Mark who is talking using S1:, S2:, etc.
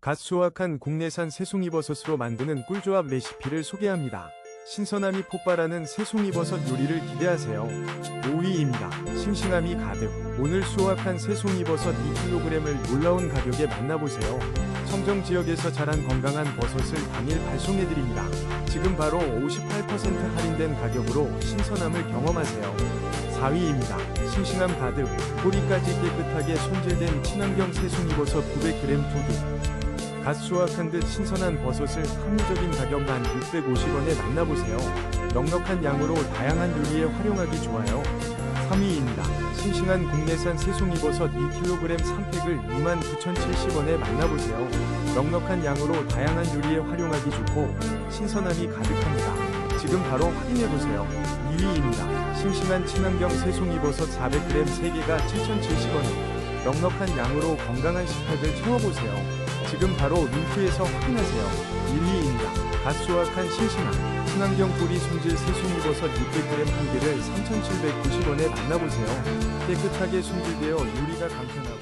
S1: 갓 수확한 국내산 새송이버섯으로 만드는 꿀조합 레시피를 소개합니다. 신선함이 폭발하는 새송이버섯 요리를 기대하세요. 5위입니다. 싱싱함이 가득. 오늘 수확한 새송이버섯 2kg을 놀라운 가격에 만나보세요. 청정 지역에서 자란 건강한 버섯을 당일 발송해드립니다. 지금 바로 58% 할인된 가격으로 신선함을 경험하세요. 4위입니다. 싱싱함 가득, 꼬리까지 깨끗하게 손질된 친환경 새송이버섯 900g 2개. 갓 수확한 듯 신선한 버섯을 합리적인 가격만 650원에 만나보세요. 넉넉한 양으로 다양한 요리에 활용하기 좋아요. 3위입니다. 싱싱한 국내산 새송이버섯 2kg 3팩을 29,070원에 만나보세요. 넉넉한 양으로 다양한 요리에 활용하기 좋고 신선함이 가득합니다. 지금 바로 확인해보세요. 2위입니다. 싱싱한 친환경 새송이버섯 400g 3개가 7,070원. 넉넉한 양으로 건강한 식탁을 채워보세요. 지금 바로 링크에서 확인하세요. 1위입니다. 갓 수확한 싱싱한 친환경 뿌리 손질 새송이버섯 600g 한 개를 3,790원에 만나보세요. 깨끗하게 손질되어 요리가 간편하고